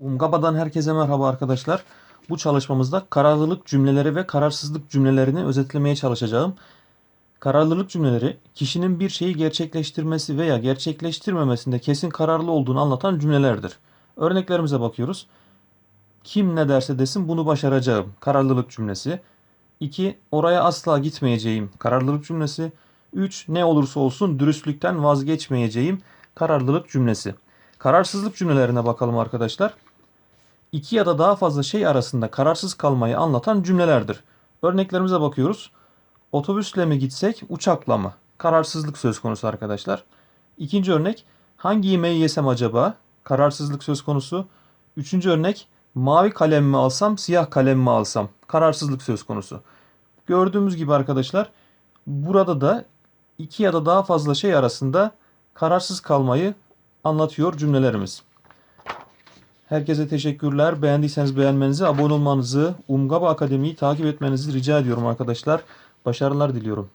Umgaba'dan herkese merhaba arkadaşlar. Bu çalışmamızda kararlılık cümleleri ve kararsızlık cümlelerini özetlemeye çalışacağım. Kararlılık cümleleri kişinin bir şeyi gerçekleştirmesi veya gerçekleştirmemesinde kesin kararlı olduğunu anlatan cümlelerdir. Örneklerimize bakıyoruz. Kim ne derse desin bunu başaracağım. Kararlılık cümlesi. 2. Oraya asla gitmeyeceğim. Kararlılık cümlesi. 3. Ne olursa olsun dürüstlükten vazgeçmeyeceğim. Kararlılık cümlesi. Kararsızlık cümlelerine bakalım arkadaşlar. İki ya da daha fazla şey arasında kararsız kalmayı anlatan cümlelerdir. Örneklerimize bakıyoruz. Otobüsle mi gitsek, uçakla mı? Kararsızlık söz konusu arkadaşlar. İkinci örnek, hangi yemeği yesem acaba? Kararsızlık söz konusu. Üçüncü örnek, mavi kalem mi alsam, siyah kalem mi alsam? Kararsızlık söz konusu. Gördüğümüz gibi arkadaşlar, burada da iki ya da daha fazla şey arasında kararsız kalmayı anlatıyor cümlelerimiz. Herkese teşekkürler. Beğendiyseniz beğenmenizi, abone olmanızı, Umgaba Akademi'yi takip etmenizi rica ediyorum arkadaşlar. Başarılar diliyorum.